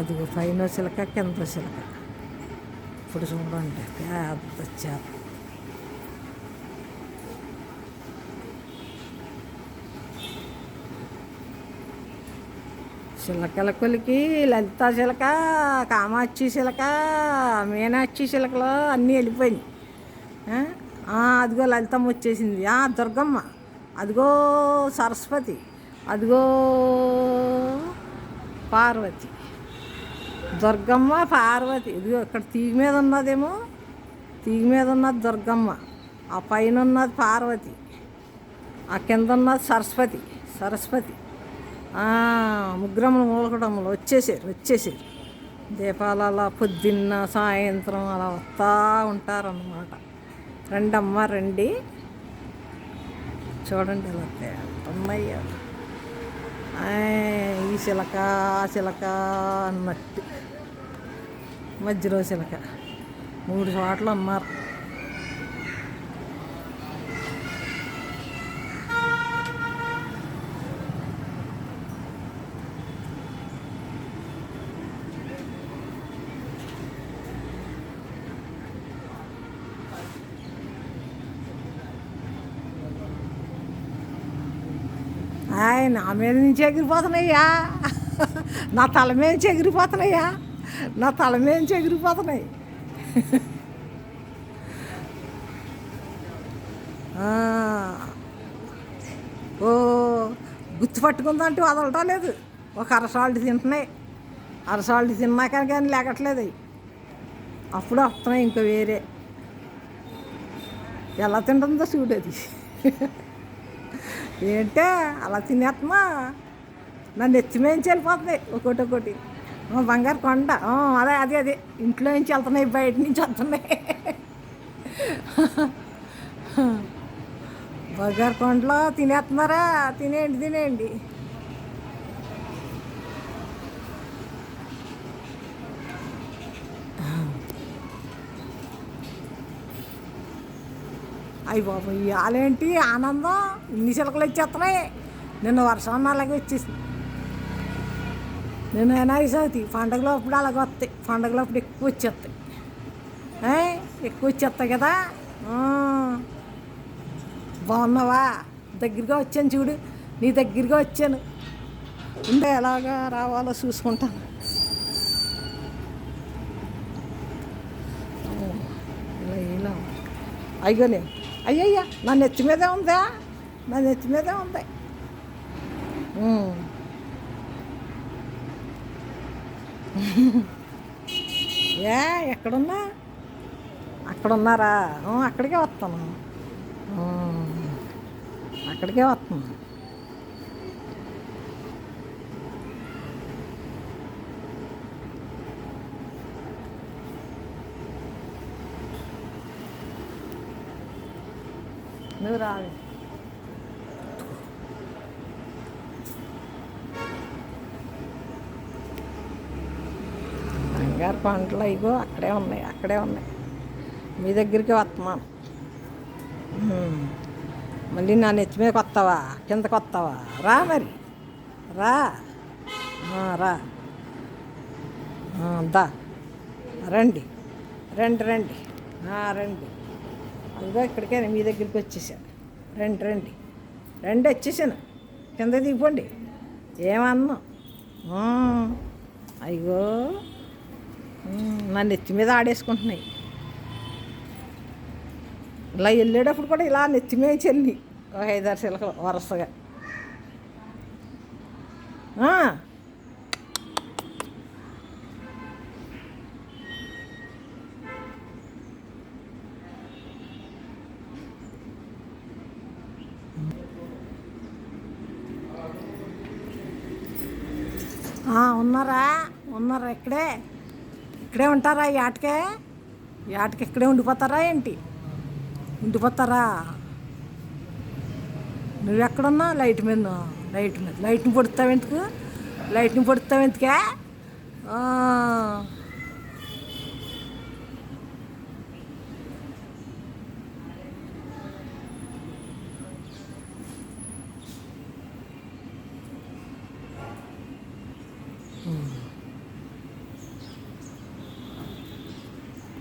అదిగో పైన చిలక కింద చిలక. ఇప్పుడు చూడండి పెద్ద చేప. చిలకల కొలికి లలిత చిలక కామాక్షి చిలక మీనాక్షి చిలకలు అన్నీ వెళ్ళిపోయినాయి. అదిగో లలితమ్మ వచ్చేసింది. ఆ, దుర్గమ్మ. అదిగో సరస్వతి. అదిగో పార్వతి. దుర్గమ్మ పార్వతి. ఇదిగో ఇక్కడ తీగ మీద ఉన్నదేమో? తీగ మీద ఉన్నది దుర్గమ్మ. ఆ పైన ఉన్నది పార్వతి. ఆ కింద ఉన్నది సరస్వతి. సరస్వతి. ఆ, ముగ్గురమ్మలు మూలకడమ్మలు వచ్చేసారు వచ్చేసారు. దీపాలు అలా పొద్దున్న సాయంత్రం అలా వస్తూ ఉంటారన్నమాట. రెండమ్మ రండి. చూడండి ఇలా ఉన్నాయ్యా ఈ చిలక ఆ చిలక అన్నట్టు. మధ్యలో చిలక మూడు చోట్ల ఉన్నారు ఆయ్ నా మీద నుంచి ఎగిరిపోతున్నాయ్యా. నా తల మీద నుంచి ఎగిరిపోతున్నాయ్యా. నా తల మీద నుంచి ఎగిరిపోతున్నాయి. ఓ గుర్తు పట్టుకుందంటూ వదలటం లేదు. ఒక అరసాల్ట్ తింటున్నాయి. అరసాల్ట్ తిన్నాక కానీ లేకట్లేదు అవి. అప్పుడు వస్తున్నాయి ఇంకా వేరే. ఎలా తింటుందో చూడది ఏంటే? అలా తినేస్తున్నా నన్ను ఎత్తిమేంచి వెళ్ళిపోతుంది ఒకటి ఒకటి. బంగారు కొండ. అదే అదే అదే. ఇంట్లో నుంచి వెళ్తున్నాయి బయట నుంచి వస్తున్నాయి. బంగారు కొండలో తినేస్తున్నారా? తినేయండి తినేయండి. అయ్యి బాబు ఇవాళేంటి ఆనందం? ఇన్ని చిలకలు వచ్చేస్తున్నాయి. నిన్న వర్షం అలాగే వచ్చేసింది. నేను వినాయక చవితి పండగలో అప్పుడు అలాగే వస్తాయి. పండగలో అప్పుడు ఎక్కువ వచ్చేస్తాయి. ఏ? ఎక్కువ వచ్చేస్తాయి కదా? బాగున్నావా? దగ్గరగా వచ్చాను చూడు. నీ దగ్గరగా వచ్చాను. ఉండే ఎలాగా రావాలో చూసుకుంటాను. ఓ, ఇలా ఇలా. అయ్యోలే అయ్యయ్యా నా నెత్తి మీదే ఉందా? నా నెత్తి మీదే ఉంది? ఏ ఎక్కడున్నా? అక్కడున్నారా? అక్కడికే వస్తాను. అక్కడికే వస్తాను నువ్వు రావే. బంగారు పంటలు ఇగో అక్కడే ఉన్నాయి అక్కడే ఉన్నాయి. మీ దగ్గరికి వస్తున్నాను. మళ్ళీ నా నెత్తి మీద వస్తావా కిందకి వస్తావా? రా మరి. రా. రా. దా. రండి. రండి రండి. రండి. అదిగో ఇక్కడికైనా మీ దగ్గరికి వచ్చేసాను. రండి రండి. రండి వచ్చేసాను. కింద దిగిపోండి. ఏమన్నా? అయ్యో. నా నెత్తి మీద ఆడేసుకుంటున్నాయి. ఇలా వెళ్ళేటప్పుడు కూడా ఇలా నెత్తి మీద చెల్లి. ఒక ఐదారు చిలకలు వరుసగా. ఉన్నారా? ఉన్నారా ఇక్కడే? ఇక్కడే ఉంటారా ఈ ఆటకే? ఈ ఆటకి ఇక్కడే ఉండిపోతారా ఏంటి? ఉండిపోతారా? నువ్వు ఎక్కడున్నా లైట్ మీద లైట్ మీద. లైట్ని పొడుతావు ఎందుకు? లైట్ని పొడుతావు ఎందుకే?